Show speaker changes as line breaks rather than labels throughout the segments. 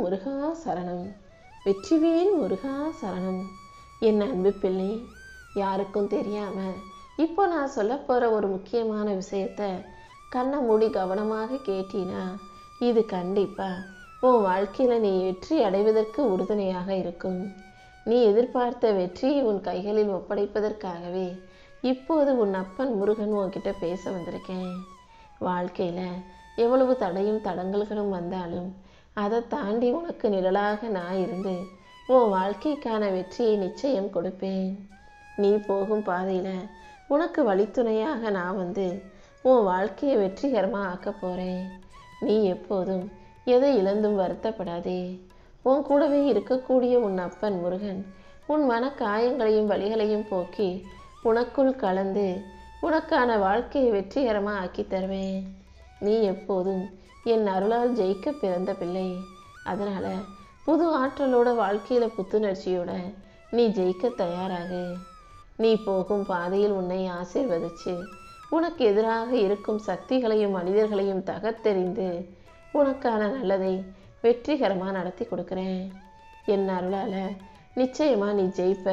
முருகா சரணம். வெற்றிவேல் முருகா சரணம். என் அன்பு பிள்ளை யாருக்கும் தெரியாம இப்போ நான் சொல்ல போற ஒரு முக்கியமான விஷயத்த கண்ணை மூடி கவனமாக கேட்டினா இது கண்டிப்பா உன் வாழ்க்கையில நீ வெற்றி அடைவதற்கு உறுதுணையாக இருக்கும். நீ எதிர்பார்த்த வெற்றியை உன் கைகளில் ஒப்படைப்பதற்காகவே இப்போது உன் அப்பன் முருகன் உன்கிட்ட பேச வந்திருக்கேன். வாழ்க்கையில எவ்வளவு தடையும் தடங்கல்களும் வந்தாலும் அதை தாண்டி உனக்கு நிழலாக நான் இருந்து உன் வாழ்க்கைக்கான வெற்றியை நிச்சயம் கொடுப்பேன். நீ போகும் பாதையில் உனக்கு வழித்துணையாக நான் வந்து உன் வாழ்க்கையை வெற்றிகரமாக ஆக்க போகிறேன் நீ எப்போதும் எதை இழந்தும் வருத்தப்படாதே. உன் கூடவே இருக்கக்கூடிய உன் அப்பன் முருகன் உன் மன காயங்களையும் வழிகளையும் போக்கி உனக்குள் கலந்து உனக்கான வாழ்க்கையை வெற்றிகரமாக ஆக்கி தருவேன். நீ எப்போதும் என் அருளால் ஜெயிக்க பிறந்த பிள்ளை. அதனால் புது ஆற்றலோட வாழ்க்கையில் புத்துணர்ச்சியோட நீ ஜெயிக்க தயாராகு. நீ போகும் பாதையில் உன்னை ஆசீர்வதிச்சு உனக்கு எதிராக இருக்கும் சக்திகளையும் மனிதர்களையும் தகர்த்தெறிந்து உனக்கான நல்லதை வெற்றிகரமாக நடத்தி கொடுக்குறேன். என் அருளால் நிச்சயமா நீ ஜெயிப்ப.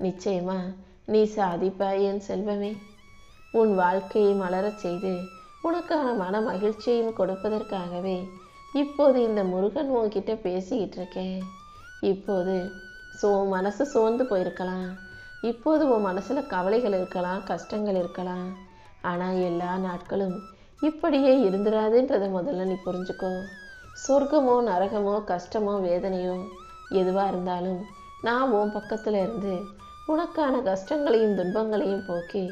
நிச்சயமா நீ சாதிப்ப என் செல்வமே. உன் வாழ்க்கையை மலரச் செய்து உனக்கான மன மகிழ்ச்சியையும் கொடுப்பதற்காகவே இப்போது இந்த முருகன் உன்கிட்ட பேசிக்கிட்டு இருக்கேன். இப்போது சோ மனசு சோர்ந்து போயிருக்கலாம். இப்போது உன் மனசில் கவலைகள் இருக்கலாம் கஷ்டங்கள் இருக்கலாம். ஆனால் எல்லா நாட்களும் இப்படியே இருந்துடாதுன்றதை முதல்ல நீ புரிஞ்சுக்கோ. சொர்க்கமோ நரகமோ கஷ்டமோ வேதனையோ எதுவாக இருந்தாலும் நான் உன் பக்கத்தில் இருந்து உனக்கான கஷ்டங்களையும் துன்பங்களையும் போக்கி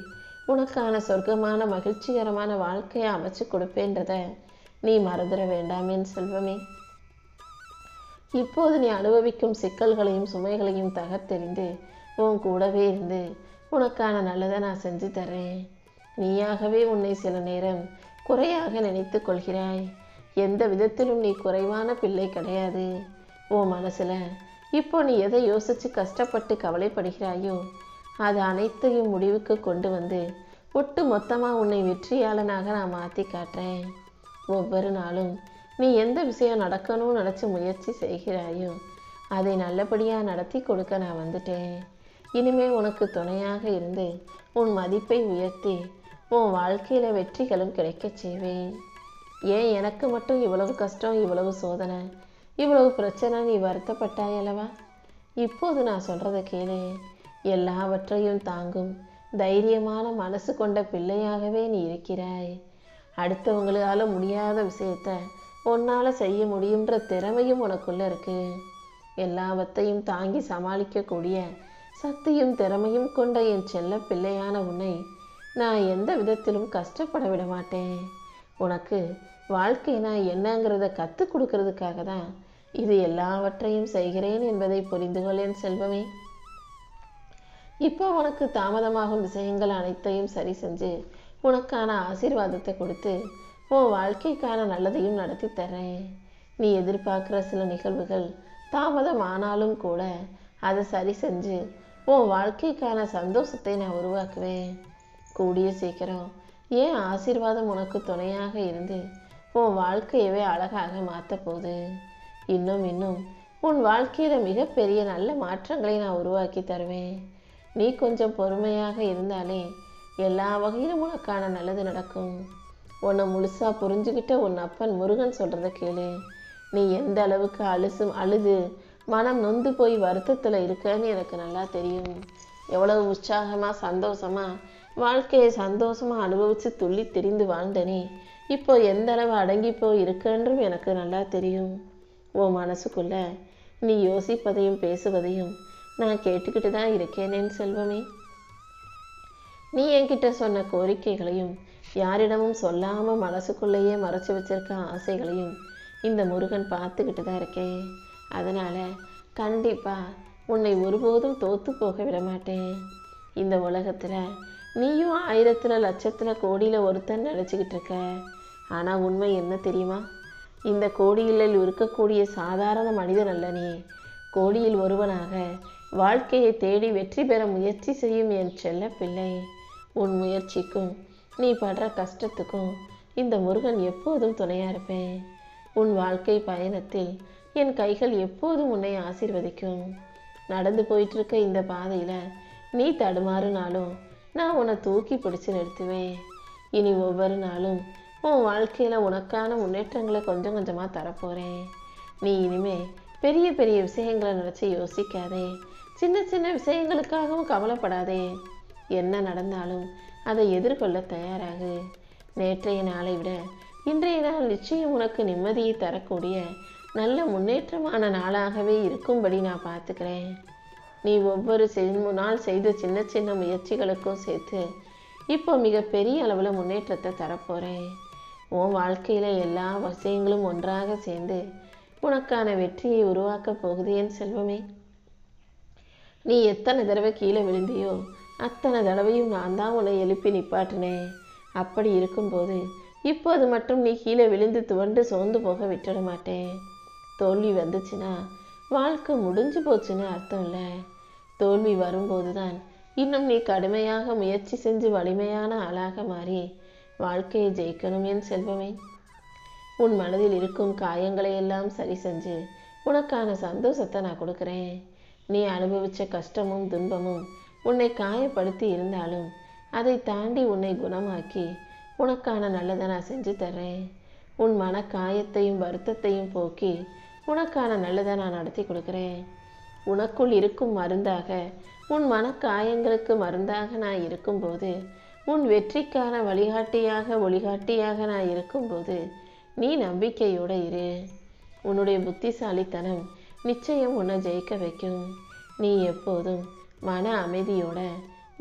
உனக்கான சொர்க்கமான மகிழ்ச்சிகரமான வாழ்க்கையை அமைச்சு கொடுப்பேன்றத நீ மறந்துட வேண்டாம் என் செல்வமே. இப்போது நீ அனுபவிக்கும் சிக்கல்களையும் சுமைகளையும் தகர்த்தெறிந்து உன் கூடவே இருந்து உனக்கான நல்லதை நான் செஞ்சு தரேன் நீயாகவே உன்னை சில நேரம் குறையாக நினைத்து கொள்கிறாய். எந்த விதத்திலும் நீ குறைவான பிள்ளை கிடையாது. உன் மனசில் இப்போ நீ எதை யோசித்து கஷ்டப்பட்டு கவலைப்படுகிறாயோ அது அனைத்தையும் முடிவுக்கு கொண்டு வந்து ஒட்டு மொத்தமாக உன்னை வெற்றியாளனாக நான் மாற்றி காட்டுறேன். ஒவ்வொரு நாளும் நீ எந்த விஷயம் நடக்கணும்னு நினச்சி முயற்சி செய்கிறாயோ அதை நல்லபடியாக நடத்தி கொடுக்க நான் வந்துட்டேன். இனிமே உனக்கு துணையாக இருந்து உன் மதிப்பை உயர்த்தி உன் வாழ்க்கையில் வெற்றிகளும் கிடைக்கச் செய்வேன். ஏன் எனக்கு மட்டும் இவ்வளவு கஷ்டம் இவ்வளவு சோதனை இவ்வளவு பிரச்சனை நீ வருத்தப்பட்டாய் அல்லவா? இப்போது நான் சொல்கிறத கேளு. எல்லாவற்றையும் தாங்கும் தைரியமான மனசு கொண்ட பிள்ளையாகவே நீ இருக்கிறாய். அடுத்தவங்களால முடியாத விஷயத்த உன்னால செய்ய முடியுன்ற திறமையும் உனக்குள்ள இருக்கு. எல்லாவற்றையும் தாங்கி சமாளிக்கக்கூடிய சக்தியும் திறமையும் கொண்ட என் செல்ல பிள்ளையான உன்னை நான் எந்த விதத்திலும் கஷ்டப்பட விட மாட்டேன். உனக்கு வாழ்க்கைனா என்னங்கிறத கற்றுக் கொடுக்கறதுக்காக தான் இது எல்லாவற்றையும் செய்கிறேன் என்பதை புரிந்து கொள்ளேன் செல்வமே. இப்போ உனக்கு தாமதமாகும் விஷயங்கள் அனைத்தையும் சரி செஞ்சு உனக்கான ஆசீர்வாதத்தை கொடுத்து உன் வாழ்க்கைக்கான நல்லதையும் நடத்தி தரேன் நீ எதிர்பார்க்குற சில நிகழ்வுகள் தாமதம் ஆனாலும் கூட அதை சரி செஞ்சு உன் வாழ்க்கைக்கான சந்தோஷத்தை நான் உருவாக்குவேன். கூடிய சீக்கிரம் ஏன் ஆசீர்வாதம் உனக்கு துணையாக இருந்து உன் வாழ்க்கையவே அழகாக மாற்ற போகுது? இன்னும் இன்னும் உன் வாழ்க்கையில மிகப்பெரிய நல்ல மாற்றங்களை நான் உருவாக்கி தருவேன். நீ கொஞ்சம் பொறுமையாக இருந்தாலே எல்லா வகையிலும் உனக்கான நல்லது நடக்கும். உன்னை முழுசாக புரிஞ்சுக்கிட்ட உன் அப்பன் முருகன் சொல்கிறத கேளு. நீ எந்த அளவுக்கு அழுசும் அழுது மனம் நொந்து போய் வருத்தத்தில் இருக்கன்னு எனக்கு நல்லா தெரியும். எவ்வளவு உற்சாகமாக சந்தோஷமாக வாழ்க்கையை சந்தோஷமாக அனுபவித்து துள்ளி திரிந்து வாழ்ந்தனே இப்போ எந்த அளவு அடங்கி போய் இருக்கன்றும் எனக்கு நல்லா தெரியும். உன் மனசுக்குள்ள நீ யோசிப்பதையும் பேசுவதையும் நான் கேட்டுக்கிட்டு தான் இருக்கேனேன் செல்வமே. நீ என்கிட்ட சொன்ன கோரிக்கைகளையும் யாரிடமும் சொல்லாமல் மனசுக்குள்ளேயே மறைச்சு வச்சிருக்க ஆசைகளையும் இந்த முருகன் பார்த்துக்கிட்டு தான் இருக்கேன் அதனால் கண்டிப்பா உன்னை ஒருபோதும் தோற்று போக விடமாட்டேன் இந்த உலகத்தில் நீயும் ஆயிரத்தில் லட்சத்தில் கோடியில ஒருத்தன் நினச்சிக்கிட்டு இருக்க. ஆனால் உண்மை என்ன தெரியுமா? இந்த கோடியில் இருக்கக்கூடிய சாதாரண மனிதன் அல்ல நீ. கோடியில் ஒருவனாக வாழ்க்கையை தேடி வெற்றி பெற முயற்சி செய்யும் என் செல்ல பிள்ளை. உன் முயற்சிக்கும் நீ படுற கஷ்டத்துக்கும் இந்த முருகன் எப்போதும் துணையாக இருப்பேன். உன் வாழ்க்கை பயணத்தில் என் கைகள் எப்போதும் உன்னை ஆசிர்வதிக்கும். நடந்து போயிட்டுருக்க இந்த பாதையில் நீ தடுமாறுனாலும் நான் உன்னை தூக்கி பிடிச்சி நிறுத்துவேன். இனி ஒவ்வொரு நாளும் உன் வாழ்க்கையில் உனக்கான முன்னேற்றங்களை கொஞ்சம் கொஞ்சமாக தரப்போகிறேன் நீ இனிமே பெரிய பெரிய விஷயங்களை நினச்சி யோசிக்காதே. சின்ன சின்ன விஷயங்களுக்காகவும் கவலைப்படாதே. என்ன நடந்தாலும் அதை எதிர்கொள்ள தயாராகு. நேற்றைய நாளை விட இன்றைய நாள் நிச்சயம் உனக்கு நிம்மதியை தரக்கூடிய நல்ல முன்னேற்றமான நாளாகவே இருக்கும்படி நான் பார்த்துக்கிறேன். நீ ஒவ்வொரு நாள் செய்த சின்ன சின்ன முயற்சிகளுக்கும் சேர்த்து இப்போ மிகப்பெரிய அளவில் முன்னேற்றத்தை தரப்போகிறேன் உன் வாழ்க்கையில் எல்லா விஷயங்களும் ஒன்றாக சேர்ந்து உனக்கான வெற்றியை உருவாக்கப் போகுது என் செல்வமே. நீ எத்தனை தடவை கீழே விழுந்தியோ அத்தனை தடவையும் நான் தான் உன்னை எழுப்பி நிப்பாட்டினேன் அப்படி இருக்கும்போது இப்போது மட்டும் நீ கீழே விழுந்து துவண்டு சோர்ந்து போக விட்டுட மாட்டேன். தோல்வி வந்துச்சுன்னா வாழ்க்கை முடிஞ்சு போச்சுன்னு அர்த்தம் இல்லை. தோல்வி வரும்போது தான் இன்னும் நீ கடுமையாக முயற்சி செஞ்சு வலிமையான ஆளாக மாறி வாழ்க்கையை ஜெயிக்கணும் என் செல்வமே. உன் மனதில் இருக்கும் காயங்களை எல்லாம் சரி செஞ்சு உனக்கான சந்தோஷத்தை நான் கொடுக்குறேன். நீ அனுபவிச்ச கஷ்டமும் துன்பமும் உன்னை காயப்படுத்தி இருந்தாலும் அதை தாண்டி உன்னை குணமாக்கி உனக்கான நல்லதை நான் செஞ்சு தர்றேன். உன் மன காயத்தையும் வருத்தத்தையும் போக்கி உனக்கான நல்லதை நான் நடத்தி கொடுக்குறேன். உனக்குள் இருக்கும் மருந்தாக உன் மனக்காயங்களுக்கு மருந்தாக நான் இருக்கும்போது உன் வெற்றிக்கான வழிகாட்டியாக ஒளிகாட்டியாக நான் இருக்கும்போது நீ நம்பிக்கையோடு இரு. உன்னுடைய புத்திசாலித்தனம் நிச்சயம் உன்னை ஜெயிக்க வைக்கும். நீ எப்போதும் மன அமைதியோட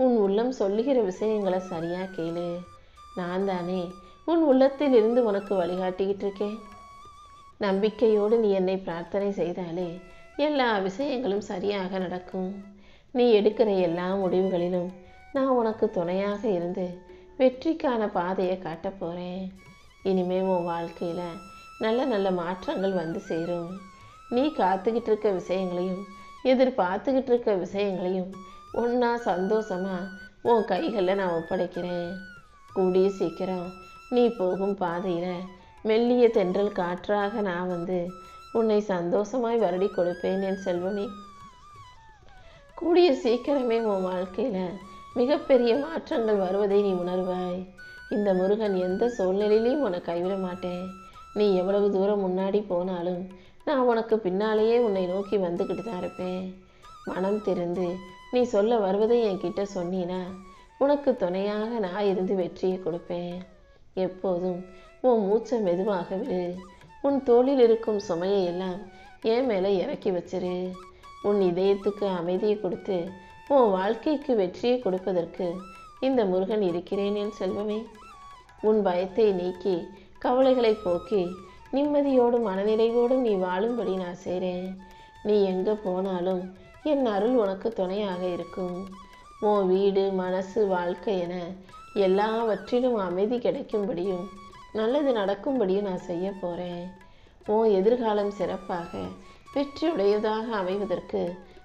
உன் உள்ளம் சொல்லுகிற விஷயங்களை சரியாக கேளு. நான் தானே உன் உள்ளத்தில் இருந்து உனக்கு வழிகாட்டிக்கிட்டு இருக்கேன். நம்பிக்கையோடு நீ என்னை பிரார்த்தனை செய்தாலே எல்லா விஷயங்களும் சரியாக நடக்கும். நீ எடுக்கிற எல்லா முடிவுகளிலும் நான் உனக்கு துணையாக இருந்து வெற்றிக்கான பாதையை காட்டப் போகிறேன் இனிமே உன் வாழ்க்கையில் நல்ல நல்ல மாற்றங்கள் வந்து சேரும். நீ காத்துக்கிட்டு இருக்க விஷயங்களையும் எதிர்பார்த்துக்கிட்டு இருக்க விஷயங்களையும் ஒன்றா சந்தோஷமா உன் கைகளில் நான் ஒப்படைக்கிறேன். கூடிய சீக்கிரம் நீ போகும் பாதையில் மெல்லிய தென்றல் காற்றாக நான் வந்து உன்னை சந்தோஷமாய் வருடி கொடுப்பேன் என் செல்வமே. கூடிய சீக்கிரமே உன் வாழ்க்கையில் மிகப்பெரிய மாற்றங்கள் வருவதை நீ உணர்வாய். இந்த முருகன் எந்த சூழ்நிலையிலையும் உன்னை கைவிட மாட்டேன். நீ எவ்வளவு தூரம் முன்னாடி போனாலும் நான் உனக்கு பின்னாலேயே உன்னை நோக்கி வந்துக்கிட்டு தான் இருப்பேன். மனம் திறந்து நீ சொல்ல வருவதை என்கிட்ட சொன்னீனா உனக்கு துணையாக நான் இருந்து வெற்றியை கொடுப்பேன். எப்போதும் உன் மூச்சை மெதுவாக விடு. உன் தோளில் இருக்கும் சுமையை எல்லாம் என் மேலே இறக்கி வச்சிரு. உன் இதயத்துக்கு அமைதியை கொடுத்து உன் வாழ்க்கைக்கு வெற்றியை கொடுப்பதற்கு இந்த முருகன் இருக்கிறேன் என் செல்வமே. உன் பயத்தை நீக்கி கவலைகளை போக்கி நிம்மதியோடும் மனநிறைவோடும் நீ வாழும்படி நான் செய்கிறேன் நீ எங்கே போனாலும் என் அருள் உனக்கு துணையாக இருக்கும். உன் வீடு மனசு வாழ்க்கை என எல்லாவற்றிலும் அமைதி கிடைக்கும்படியும் நல்லது நடக்கும்படியும் நான் செய்ய போகிறேன் உன் எதிர்காலம் சிறப்பாக வெற்றியுடையதாக அமைவதற்கு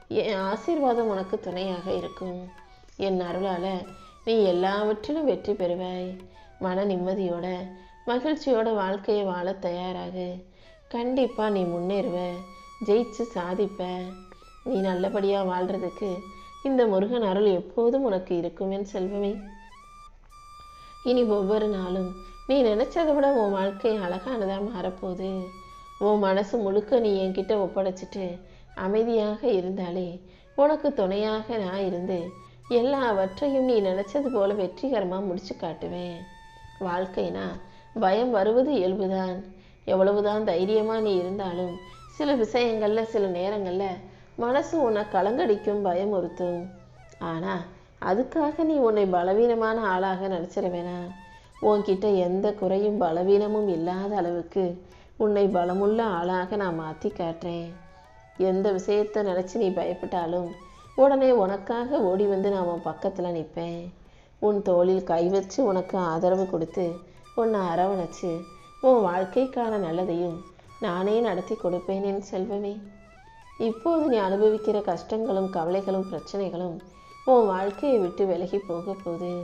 என் ஆசீர்வாதம் உனக்கு துணையாக இருக்கும். என் அருளால் நீ எல்லாவற்றிலும் வெற்றி பெறுவாய். மன நிம்மதியோட மகிழ்ச்சியோட வாழ்க்கையை வாழ தயாராகு. கண்டிப்பாக நீ முன்னேறுவ. ஜெயிச்சு சாதிப்ப. நீ நல்லபடியாக வாழ்கிறதுக்கு இந்த முருகன் அருள் எப்போதும் உனக்கு இருக்கும் என் செல்வமே. இனி ஒவ்வொரு நாளும் நீ நினைச்சதை விட உன் வாழ்க்கை அழகானதாக மாறப்போகுது. உன் மனசு முழுக்க நீ என்கிட்ட ஒப்படைச்சிட்டு அமைதியாக இருந்தாலே உனக்கு துணையாக நான் இருந்து எல்லாவற்றையும் நீ நினைச்சது போல வெற்றிகரமாக முடிச்சு காட்டுவேன். வாழ்க்கைனா பயம் வருவது இயல்புதான். எவ்வளவுதான் தைரியமாக நீ இருந்தாலும் சில விஷயங்களில் சில நேரங்களில் மனசு உன்னை கலங்கடிக்கும் பயம் ஆனால் அதுக்காக நீ உன்னை பலவீனமான ஆளாக நினச்சிட வேணாம். உன்கிட்ட எந்த குறையும் பலவீனமும் இல்லாத அளவுக்கு உன்னை பலமுள்ள ஆளாக நான் மாற்றி காட்டுறேன். எந்த விஷயத்தை நினச்சி நீ பயப்பட்டாலும் உடனே உனக்காக ஓடி வந்து நான் உன் பக்கத்தில் நிற்பேன் உன் தோளில் கை வச்சு உனக்கு ஆதரவு கொடுத்து உன்னை அரவணைச்சு உன் வாழ்க்கைக்கான நல்லதையும் நானே நடத்தி கொடுப்பேன் என் செல்வமே. இப்போது நீ அனுபவிக்கிற கஷ்டங்களும் கவலைகளும் பிரச்சனைகளும் உன் வாழ்க்கையை விட்டு விலகி போக போகுது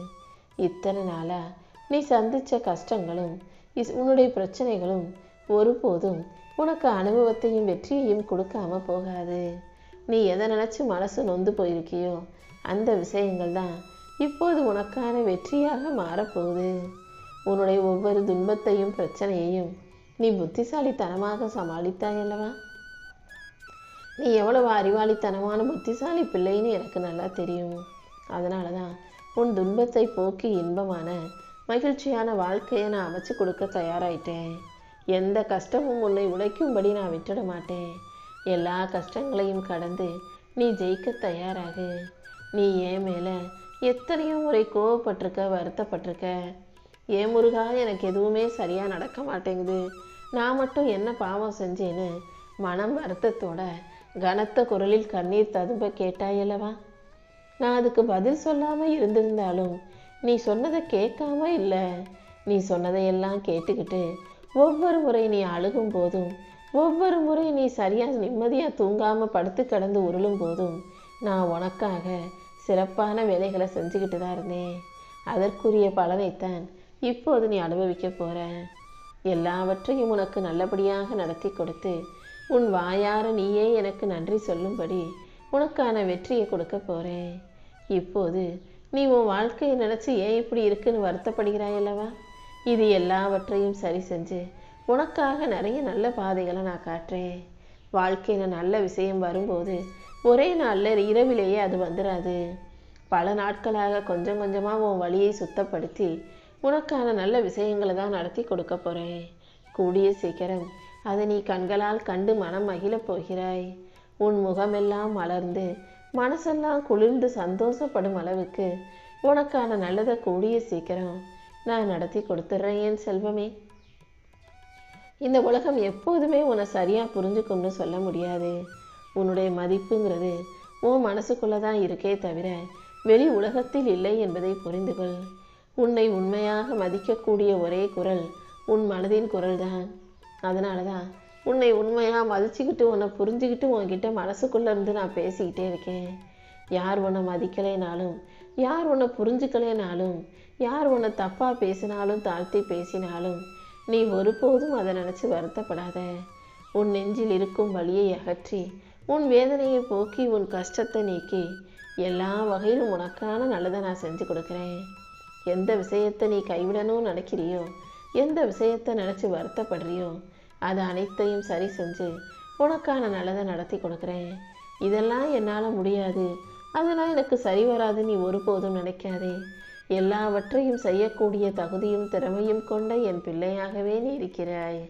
இத்தனை நாளாக நீ சந்தித்த கஷ்டங்களும் இஸ்- உன்னுடைய பிரச்சனைகளும் ஒருபோதும் உனக்கு அனுபவத்தையும் வெற்றியையும் கொடுக்காம போகாது. நீ எதை நினச்சி மனசு நொந்து போயிருக்கியோ அந்த விஷயங்கள் தான் இப்போது உனக்கான வெற்றியாக மாறப்போகுது. உன்னுடைய ஒவ்வொரு துன்பத்தையும் பிரச்சனையையும் நீ புத்திசாலித்தனமாக சமாளித்தாய் அல்லவா? நீ எவ்வளவு அறிவாளித்தனமான புத்திசாலி பிள்ளைன்னு எனக்கு நல்லா தெரியும். அதனால தான் உன் துன்பத்தை போக்கி இன்பமான மகிழ்ச்சியான வாழ்க்கையை நான் அமைச்சு கொடுக்க தயாராயிட்டேன். எந்த கஷ்டமும் உன்னை உழைக்கும்படி நான் விட்டுட மாட்டேன். எல்லா கஷ்டங்களையும் கடந்து நீ ஜெயிக்க தயாராகு. நீ ஏன் மேலே எத்தனையோ முறை கோவப்பட்டிருக்க வருத்தப்பட்டிருக்க ஏன் முருகா எனக்கு எதுவுமே சரியாக நடக்க மாட்டேங்குது. நான் மட்டும் என்ன பாவம் செஞ்சேன்னு மனம் வருத்தத்தோட கனத்த குரலில் கண்ணீர் ததும்ப கேட்டாயல்லவா நான் அதுக்கு பதில் சொல்லாமல் இருந்திருந்தாலும் நீ சொன்னதை கேட்காம இல்லை. நீ சொன்னதையெல்லாம் கேட்டுக்கிட்டு ஒவ்வொரு முறை நீ அழுகும் போதும் ஒவ்வொரு முறை நீ சரியாக நிம்மதியாக தூங்காமல் படுத்து கிடந்து உருளும் போதும் நான் உனக்காக சிறப்பான வேலைகளை செஞ்சுக்கிட்டு தான் இருந்தேன். அதற்குரிய பலனைத்தான் இப்போது நீ அனுபவிக்க போற. எல்லாவற்றையும் உனக்கு நல்லபடியாக நடத்தி கொடுத்து உன் வாயார நீயே எனக்கு நன்றி சொல்லும்படி உனக்கான வெற்றியை கொடுக்க போறேன். இப்போது நீ உன் வாழ்க்கையை நினச்சி ஏன் இப்படி இருக்குன்னு வருத்தப்படுகிறாய் அல்லவா? இது எல்லாவற்றையும் சரி செஞ்சு உனக்காக நிறைய நல்ல பாதைகளை நான் காட்டுறேன் வாழ்க்கையில் நல்ல விஷயம் வரும்போது ஒரே நாளில் இரவிலேயே அது வந்துடாது பல நாட்களாக கொஞ்சம் கொஞ்சமாக உன் வழியை சுத்தப்படுத்தி உனக்கான நல்ல விஷயங்களை தான் நடத்தி கொடுக்க போகிறேன் கூடிய சீக்கிரம் அதை நீ கண்களால் கண்டு மனம் மகிழப் போகிறாய். உன் முகமெல்லாம் மலர்ந்து மனசெல்லாம் குளிர்ந்து சந்தோஷப்படும் அளவுக்கு உனக்கான நல்லதை கூடிய சீக்கிரம் நான் நடத்தி கொடுத்துட்றேன் என் செல்வமே. இந்த உலகம் எப்போதுமே உன்னை சரியாக புரிஞ்சுக்கும்னு சொல்ல முடியாது. உன்னுடைய மதிப்புங்கிறது உன் மனசுக்குள்ளே தான் இருக்கே தவிர வெளி உலகத்தில் இல்லை என்பதை புரிந்துகொள். உன்னை உண்மையாக மதிக்கக்கூடிய ஒரே குரல் உன் மனதின் குரல் தான் அதனால தான் உன்னை உண்மையாக மதிச்சுக்கிட்டு உன்னை புரிஞ்சுக்கிட்டு உன்கிட்ட மனசுக்குள்ளே இருந்து நான் பேசிக்கிட்டே இருக்கேன். யார் உன்னை மதிக்கலைனாலும் யார் உன்னை புரிஞ்சுக்கலைனாலும் யார் உன்னை தப்பாக பேசினாலும் தாழ்த்தி பேசினாலும் நீ ஒருபோதும் அதை நினச்சி வருத்தப்படாத. உன் நெஞ்சில் இருக்கும் வழியை அகற்றி உன் வேதனையை போக்கி உன் கஷ்டத்தை நீக்கி எல்லா வகையிலும் உனக்கான நல்லதை நான் செஞ்சு கொடுக்குறேன். எந்த விஷயத்தை நீ கைவிடணும்னு நினைக்கிறியோ எந்த விஷயத்தை நினச்சி வருத்தப்படுறியோ அது அனைத்தையும் சரி செஞ்சு உனக்கான நல்லதை நடத்தி கொடுக்குறேன். இதெல்லாம் என்னால் முடியாது. அதெல்லாம் எனக்கு சரி வராது நீ ஒருபோதும் நினைக்காதே. எல்லாவற்றையும் செய்யக்கூடிய தகுதியும் திறமையும் கொண்ட என் பிள்ளையாகவே நீ இருக்கிறாய்.